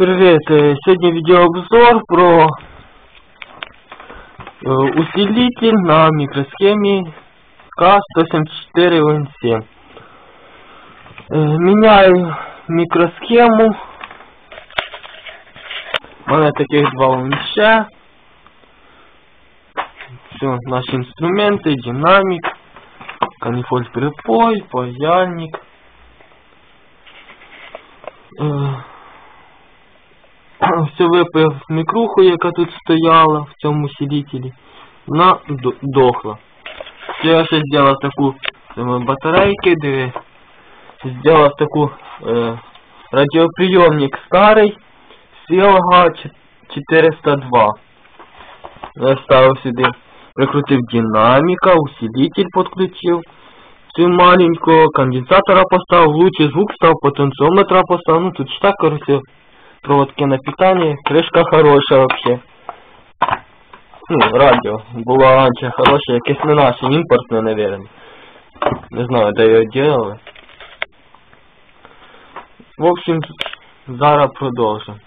Привет! Э, Сегодня видеообзор про э, усилитель на микросхеме К174N7. Э, Меняю микросхему. У мене таких два лунча. Все, наши инструменты, динамик, канифоль припой, паяльник. Е, все випив мікруху, яка тут стояла в цьому усилителі. Вона дохла. Я ще зробив таку батарейки, дивись. Зробив таку е, радіоприйомник старий Сілга 402. Я ставив сюди, прикрутив динаміка, усилитель підключив. Цю маленького конденсатора поставив, лучший звук став, потенціометра поставив. Ну тут ж так, короче, проводки на питании. Крышка хорошая вообще. Ну, радио. Було раніше хороше, якесь не наше, імпортне, наверное. Не знаю, де його делали. В общем, зараз продовжимо.